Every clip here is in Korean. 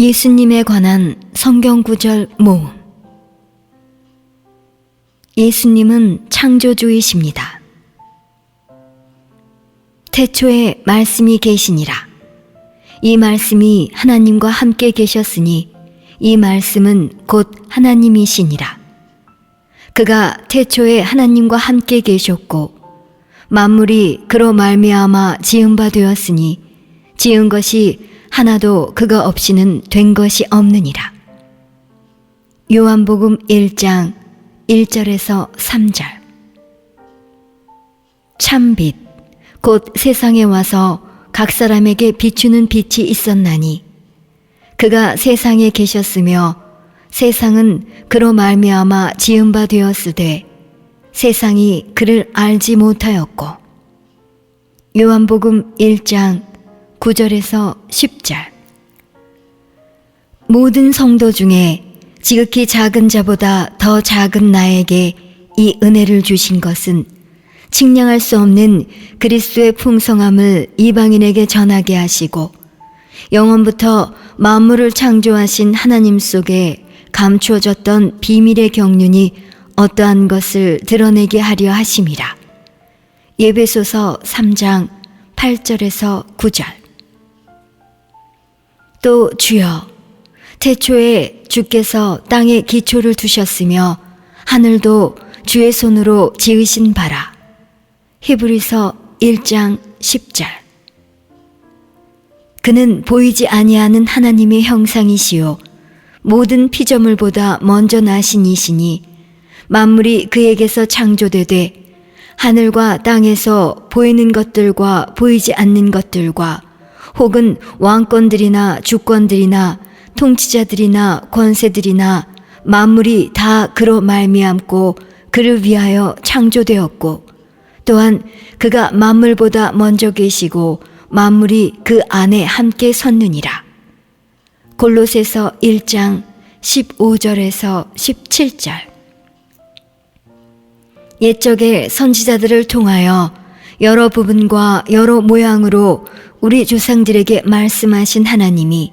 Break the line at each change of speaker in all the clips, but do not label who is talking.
예수님에 관한 성경 구절 모음. 예수님은 창조주이십니다. 태초에 말씀이 계시니라. 이 말씀이 하나님과 함께 계셨으니 이 말씀은 곧 하나님이시니라. 그가 태초에 하나님과 함께 계셨고 만물이 그로 말미암아 지은 바 되었으니 지은 것이 하나도 그가 없이는 된 것이 없느니라. 요한복음 1장 1절에서 3절 참빛 곧 세상에 와서 각 사람에게 비추는 빛이 있었나니 그가 세상에 계셨으며 세상은 그로 말미암아 지은 바 되었으되 세상이 그를 알지 못하였고 요한복음 1장 9절에서 10절 모든 성도 중에 지극히 작은 자보다 더 작은 나에게 이 은혜를 주신 것은 측량할 수 없는 그리스도의 풍성함을 이방인에게 전하게 하시고 영원부터 만물을 창조하신 하나님 속에 감추어졌던 비밀의 경륜이 어떠한 것을 드러내게 하려 하심이라. 예배소서 3장 8절에서 9절. 또 주여, 태초에 주께서 땅에 기초를 두셨으며 하늘도 주의 손으로 지으신 바라. 히브리서 1장 10절. 그는 보이지 아니하는 하나님의 형상이시요 모든 피조물보다 먼저 나신 이시니 만물이 그에게서 창조되되 하늘과 땅에서 보이는 것들과 보이지 않는 것들과 혹은 왕권들이나 주권들이나 통치자들이나 권세들이나 만물이 다 그로 말미암고 그를 위하여 창조되었고 또한 그가 만물보다 먼저 계시고 만물이 그 안에 함께 섰느니라. 골로새서 1장 15절에서 17절. 옛적의 선지자들을 통하여 여러 부분과 여러 모양으로 우리 조상들에게 말씀하신 하나님이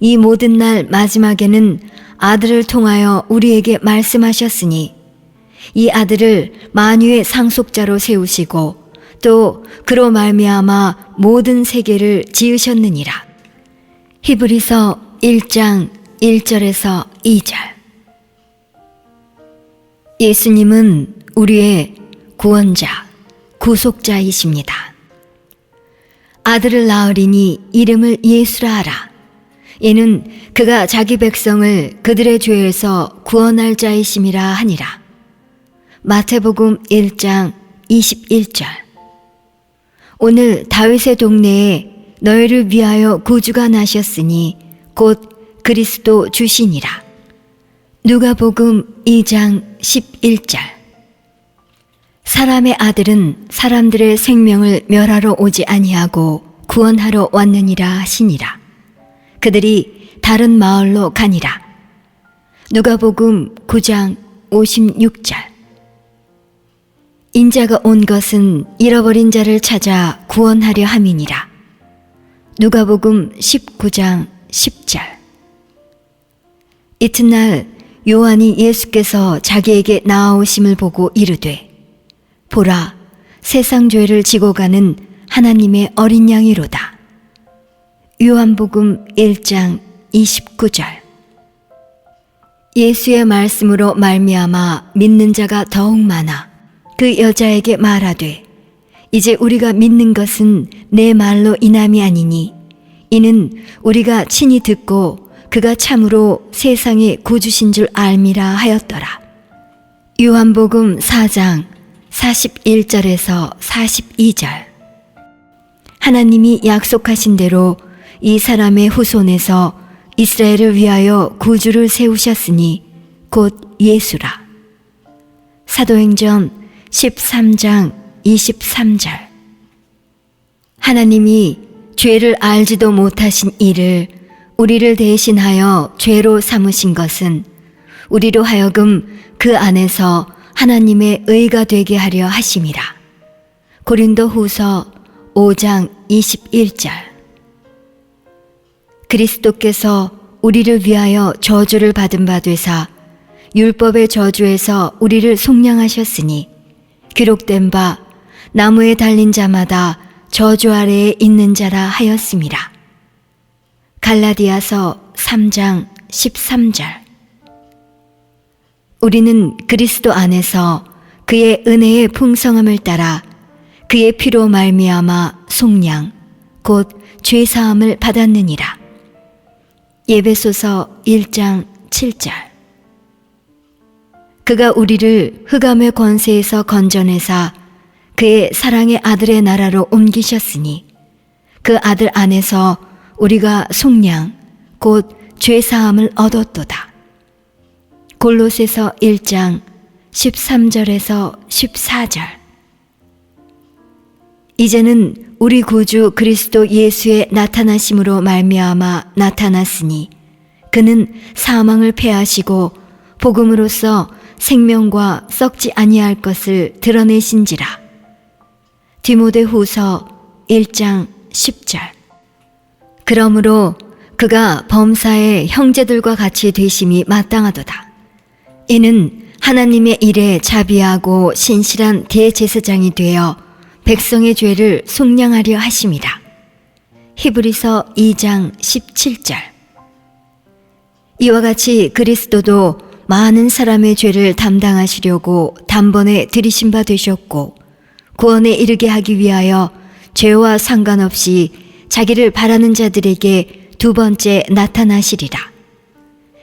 이 모든 날 마지막에는 아들을 통하여 우리에게 말씀하셨으니 이 아들을 만유의 상속자로 세우시고 또 그로 말미암아 모든 세계를 지으셨느니라. 히브리서 1장 1절에서 2절. 예수님은 우리의 구원자, 구속자이십니다. 아들을 낳으리니 이름을 예수라 하라. 이는 그가 자기 백성을 그들의 죄에서 구원할 자이심이라 하니라. 마태복음 1장 21절. 오늘 다윗의 동네에 너희를 위하여 구주가 나셨으니 곧 그리스도 주시니라. 누가복음 2장 11절. 사람의 아들은 사람들의 생명을 멸하러 오지 아니하고 구원하러 왔느니라 하시니라. 그들이 다른 마을로 가니라. 누가복음 9장 56절. 인자가 온 것은 잃어버린 자를 찾아 구원하려 함이니라. 누가복음 19장 10절. 이튿날 요한이 예수께서 자기에게 나아오심을 보고 이르되 보라 세상 죄를 지고 가는 하나님의 어린 양이로다. 요한복음 1장 29절. 예수의 말씀으로 말미암아 믿는 자가 더욱 많아 그 여자에게 말하되 이제 우리가 믿는 것은 내 말로 인함이 아니니 이는 우리가 친히 듣고 그가 참으로 세상의 구주신 줄 알미라 하였더라. 요한복음 4장 41절에서 42절. 하나님이 약속하신 대로 이 사람의 후손에서 이스라엘을 위하여 구주를 세우셨으니 곧 예수라. 사도행전 13장 23절. 하나님이 죄를 알지도 못하신 이를 우리를 대신하여 죄로 삼으신 것은 우리로 하여금 그 안에서 하나님의 의가 되게 하려 하심이라. 고린도 후서 5장 21절. 그리스도께서 우리를 위하여 저주를 받은 바 되사 율법의 저주에서 우리를 속량하셨으니 기록된 바 나무에 달린 자마다 저주 아래에 있는 자라 하였습니다. 갈라디아서 3장 13절 우리는 그리스도 안에서 그의 은혜의 풍성함을 따라 그의 피로 말미암아 속량 곧 죄사함을 받았느니라. 예배소서 1장 7절 그가 우리를 흑암의 권세에서 건져내사 그의 사랑의 아들의 나라로 옮기셨으니 그 아들 안에서 우리가 속량 곧 죄사함을 얻었도다. 골로새서 1장 13절에서 14절. 이제는 우리 구주 그리스도 예수의 나타나심으로 말미암아 나타났으니 그는 사망을 패하시고 복음으로써 생명과 썩지 아니할 것을 드러내신지라. 디모데후서 1장 10절. 그러므로 그가 범사의 형제들과 같이 되심이 마땅하도다 이는 하나님의 일에 자비하고 신실한 대제사장이 되어 백성의 죄를 속량하려 하심이라. 히브리서 2장 17절 이와 같이 그리스도도 많은 사람의 죄를 담당하시려고 단번에 들이신 바 되셨고 구원에 이르게 하기 위하여 죄와 상관없이 자기를 바라는 자들에게 두 번째 나타나시리라.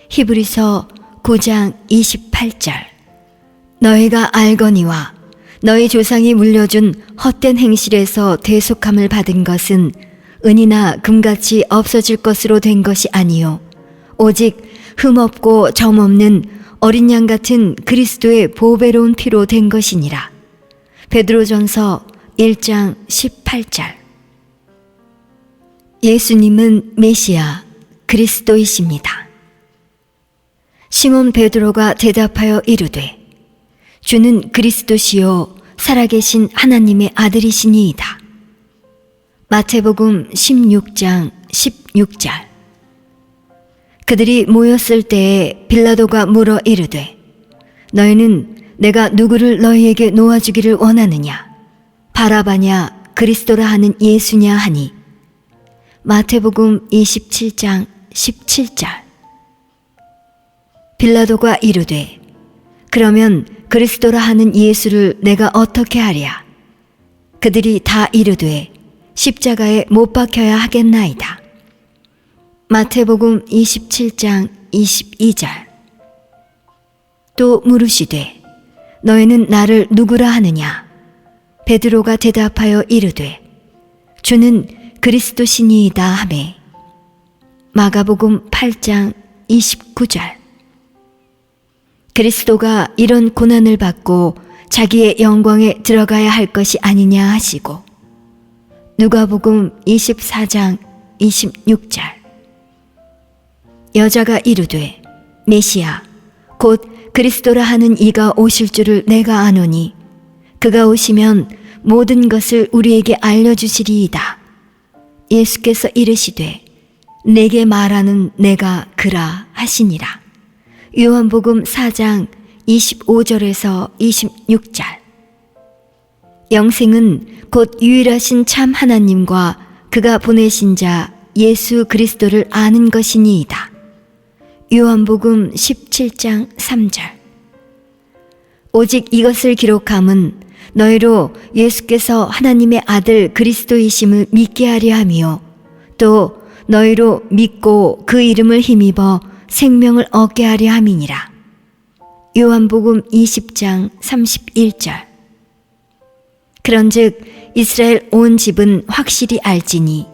히브리서 9장 28절. 너희가 알거니와 너희 조상이 물려준 헛된 행실에서 대속함을 받은 것은 은이나 금같이 없어질 것으로 된 것이 아니요. 오직 흠없고 점없는 어린 양 같은 그리스도의 보배로운 피로 된 것이니라. 베드로전서 1장 18절. 예수님은 메시아 그리스도이십니다. 시몬 베드로가 대답하여 이르되 주는 그리스도시요 살아계신 하나님의 아들이시니이다. 마태복음 16장 16절. 그들이 모였을 때에 빌라도가 물어 이르되 너희는 내가 누구를 너희에게 놓아주기를 원하느냐? 바라바냐 그리스도라 하는 예수냐 하니? 마태복음 27장 17절 빌라도가 이르되 그러면 그리스도라 하는 예수를 내가 어떻게 하랴? 그들이 다 이르되 십자가에 못 박혀야 하겠나이다. 마태복음 27장 22절. 또 물으시되 너희는 나를 누구라 하느냐? 베드로가 대답하여 이르되 주는 그리스도시니이다 하매. 마가복음 8장 29절 그리스도가 이런 고난을 받고 자기의 영광에 들어가야 할 것이 아니냐 하시고 누가복음 24장 26절 여자가 이르되 메시아 곧 그리스도라 하는 이가 오실 줄을 내가 아노니 그가 오시면 모든 것을 우리에게 알려주시리이다. 예수께서 이르시되 내게 말하는 내가 그라 하시니라. 요한복음 4장 25절에서 26절. 영생은 곧 유일하신 참 하나님과 그가 보내신 자 예수 그리스도를 아는 것이니이다. 요한복음 17장 3절. 오직 이것을 기록함은 너희로 예수께서 하나님의 아들 그리스도이심을 믿게 하려 함이요. 또 너희로 믿고 그 이름을 힘입어 생명을 얻게 하려 함이니라. 요한복음 20장 31절 그런즉 이스라엘 온 집은 확실히 알지니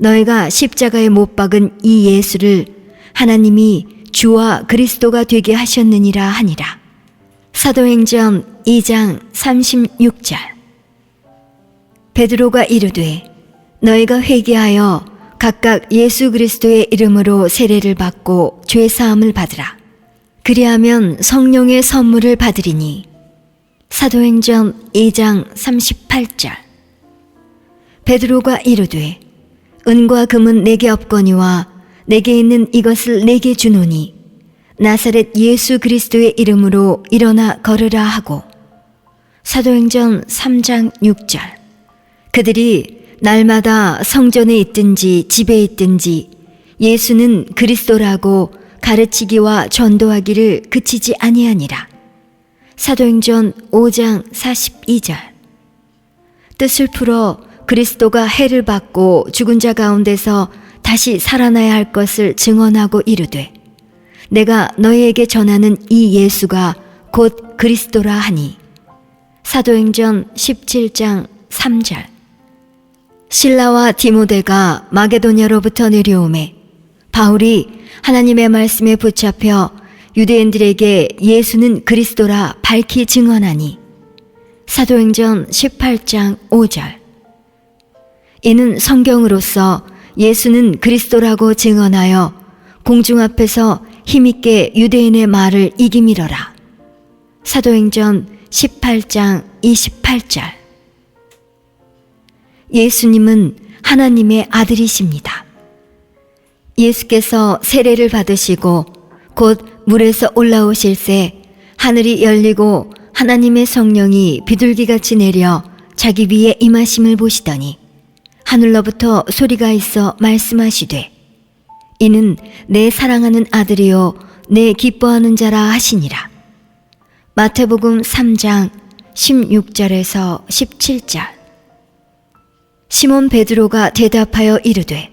너희가 십자가에 못 박은 이 예수를 하나님이 주와 그리스도가 되게 하셨느니라 하니라. 사도행전 2장 36절 베드로가 이르되 너희가 회개하여 각각 예수 그리스도의 이름으로 세례를 받고 죄 사함을 받으라. 그리하면 성령의 선물을 받으리니. 사도행전 2장 38절. 베드로가 이르되 은과 금은 내게 없거니와 내게 있는 이것을 내게 주노니 나사렛 예수 그리스도의 이름으로 일어나 걸으라 하고. 사도행전 3장 6절. 그들이 날마다 성전에 있든지 집에 있든지 예수는 그리스도라고 가르치기와 전도하기를 그치지 아니하니라. 사도행전 5장 42절. 뜻을 풀어 그리스도가 해를 받고 죽은 자 가운데서 다시 살아나야 할 것을 증언하고 이르되 내가 너희에게 전하는 이 예수가 곧 그리스도라 하니. 사도행전 17장 3절 신라와 디모데가 마게도냐로부터 내려오매 바울이 하나님의 말씀에 붙잡혀 유대인들에게 예수는 그리스도라 밝히 증언하니. 사도행전 18장 5절. 이는 성경으로서 예수는 그리스도라고 증언하여 공중 앞에서 힘있게 유대인의 말을 이기밀어라. 사도행전 18장 28절 예수님은 하나님의 아들이십니다. 예수께서 세례를 받으시고 곧 물에서 올라오실새 하늘이 열리고 하나님의 성령이 비둘기같이 내려 자기 위에 임하심을 보시더니 하늘로부터 소리가 있어 말씀하시되 이는 내 사랑하는 아들이요 내 기뻐하는 자라 하시니라. 마태복음 3장 16절에서 17절 시몬 베드로가 대답하여 이르되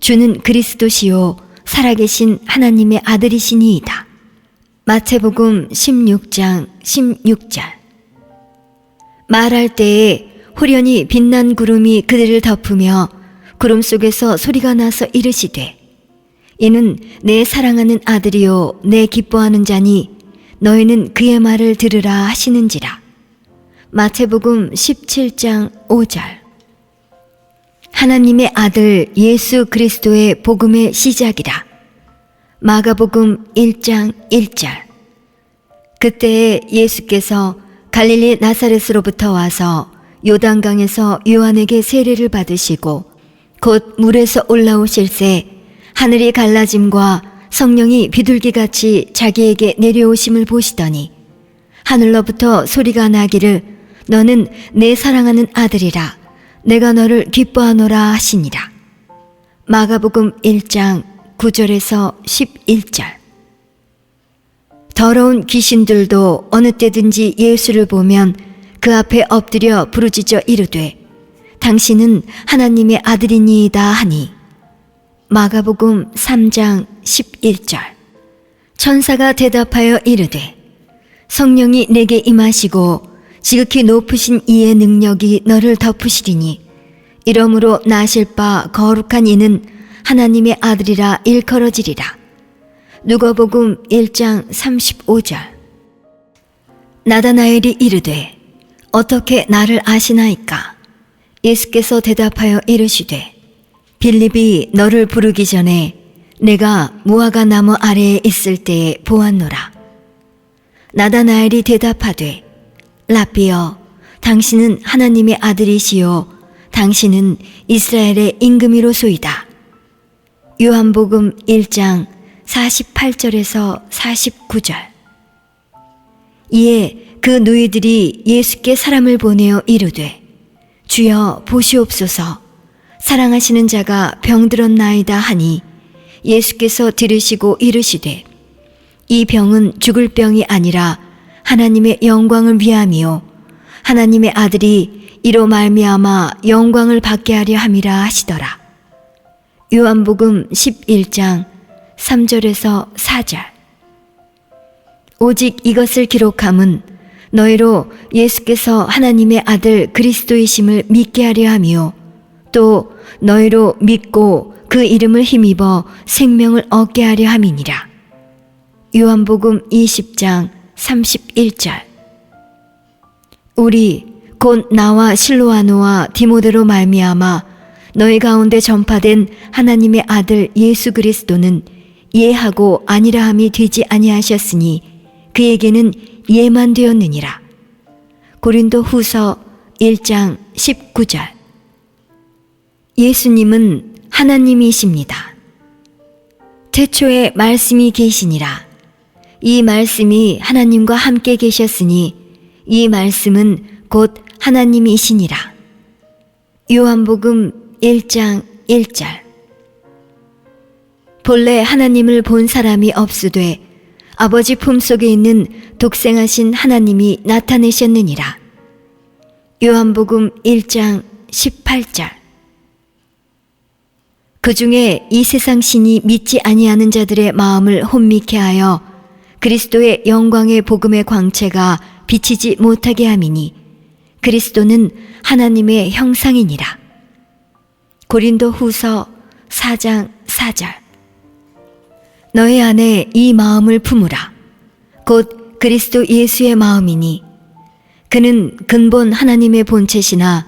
주는 그리스도시요 살아계신 하나님의 아들이시니이다. 마태복음 16장 16절. 말할 때에 호련히 빛난 구름이 그들을 덮으며 구름 속에서 소리가 나서 이르시되 이는 내 사랑하는 아들이요 내 기뻐하는 자니 너희는 그의 말을 들으라 하시는지라. 마태복음 17장 5절 하나님의 아들 예수 그리스도의 복음의 시작이라. 마가복음 1장 1절. 그때에 예수께서 갈릴리 나사렛으로부터 와서 요단강에서 요한에게 세례를 받으시고 곧 물에서 올라오실새 하늘이 갈라짐과 성령이 비둘기같이 자기에게 내려오심을 보시더니 하늘로부터 소리가 나기를 너는 내 사랑하는 아들이라 내가 너를 기뻐하노라 하시니라. 마가복음 1장 9절에서 11절. 더러운 귀신들도 어느 때든지 예수를 보면 그 앞에 엎드려 부르짖어 이르되 당신은 하나님의 아들이니이다 하니. 마가복음 3장 11절. 천사가 대답하여 이르되 성령이 내게 임하시고 지극히 높으신 이의 능력이 너를 덮으시리니 이러므로 나실 바 거룩한 이는 하나님의 아들이라 일컬어지리라. 누가복음 1장 35절. 나다나엘이 이르되 어떻게 나를 아시나이까? 예수께서 대답하여 이르시되 빌립이 너를 부르기 전에 내가 무화과 나무 아래에 있을 때에 보았노라. 나다나엘이 대답하되 라비여 당신은 하나님의 아들이시요. 당신은 이스라엘의 임금이로소이다. 요한복음 1장 48절에서 49절. 이에 그 누이들이 예수께 사람을 보내어 이르되 주여 보시옵소서. 사랑하시는 자가 병들었나이다 하니 예수께서 들으시고 이르시되 이 병은 죽을 병이 아니라 하나님의 영광을 위함이요. 하나님의 아들이 이로 말미암아 영광을 받게 하려 함이라 하시더라. 요한복음 11장 3절에서 4절. 오직 이것을 기록함은 너희로 예수께서 하나님의 아들 그리스도이심을 믿게 하려 함이요. 또 너희로 믿고 그 이름을 힘입어 생명을 얻게 하려 함이니라. 요한복음 20장 31절 우리 곧 나와 실로아노와 디모데로 말미암아 너희 가운데 전파된 하나님의 아들 예수 그리스도는 예하고 아니라함이 되지 아니하셨으니 그에게는 예만 되었느니라. 고린도 후서 1장 19절 예수님은 하나님이십니다. 태초에 말씀이 계시니라. 이 말씀이 하나님과 함께 계셨으니 이 말씀은 곧 하나님이시니라. 요한복음 1장 1절 본래 하나님을 본 사람이 없으되 아버지 품속에 있는 독생하신 하나님이 나타내셨느니라. 요한복음 1장 18절 그 중에 이 세상 신이 믿지 아니하는 자들의 마음을 혼미케 하여 그리스도의 영광의 복음의 광채가 비치지 못하게 함이니 그리스도는 하나님의 형상이니라. 고린도 후서 4장 4절 너희 안에 이 마음을 품으라. 곧 그리스도 예수의 마음이니 그는 근본 하나님의 본체시나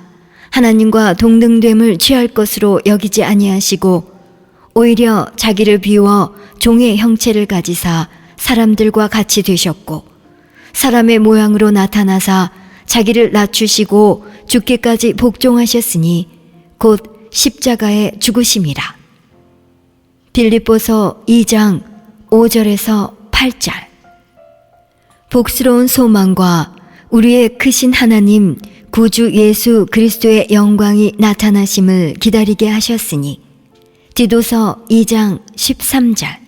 하나님과 동등됨을 취할 것으로 여기지 아니하시고 오히려 자기를 비워 종의 형체를 가지사 사람들과 같이 되셨고 사람의 모양으로 나타나사 자기를 낮추시고 죽기까지 복종하셨으니 곧 십자가에 죽으심이라. 빌립보서 2장 5절에서 8절 복스러운 소망과 우리의 크신 하나님 구주 예수 그리스도의 영광이 나타나심을 기다리게 하셨으니 디도서 2장 13절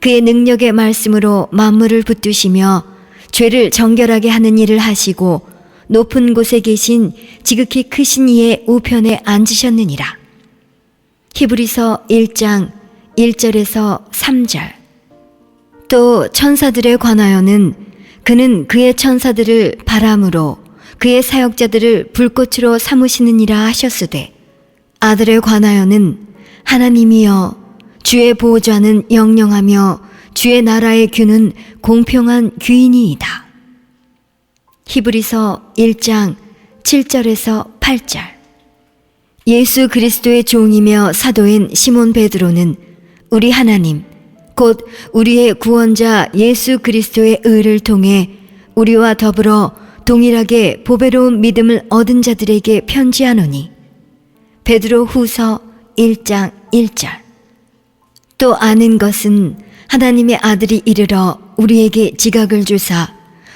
그의 능력의 말씀으로 만물을 붙드시며 죄를 정결하게 하는 일을 하시고 높은 곳에 계신 지극히 크신 이의 우편에 앉으셨느니라. 히브리서 1장 1절에서 3절. 또 천사들에 관하여는 그는 그의 천사들을 바람으로 그의 사역자들을 불꽃으로 삼으시느니라 하셨으되 아들에 관하여는 하나님이여 주의 보호자는 영영하며 주의 나라의 규는 공평한 규인이이다. 히브리서 1장 7절에서 8절. 예수 그리스도의 종이며 사도인 시몬 베드로는 우리 하나님 곧 우리의 구원자 예수 그리스도의 의를 통해 우리와 더불어 동일하게 보배로운 믿음을 얻은 자들에게 편지하노니. 베드로 후서 1장 1절 또 아는 것은 하나님의 아들이 이르러 우리에게 지각을 주사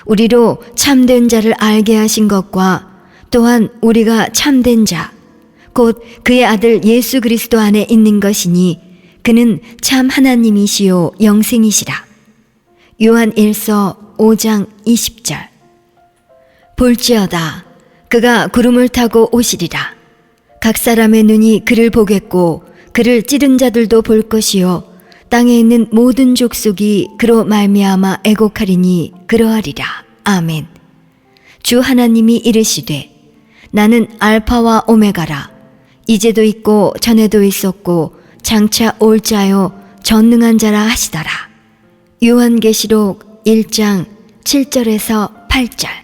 우리로 참된 자를 알게 하신 것과 또한 우리가 참된 자, 곧 그의 아들 예수 그리스도 안에 있는 것이니 그는 참 하나님이시요 영생이시라. 요한 1서 5장 20절 볼지어다 그가 구름을 타고 오시리라. 각 사람의 눈이 그를 보겠고 그를 찌른 자들도 볼 것이요 땅에 있는 모든 족속이 그로 말미암아 애곡하리니 그러하리라. 아멘. 주 하나님이 이르시되 나는 알파와 오메가라. 이제도 있고 전에도 있었고 장차 올 자요 전능한 자라 하시더라. 요한계시록 1장 7절에서 8절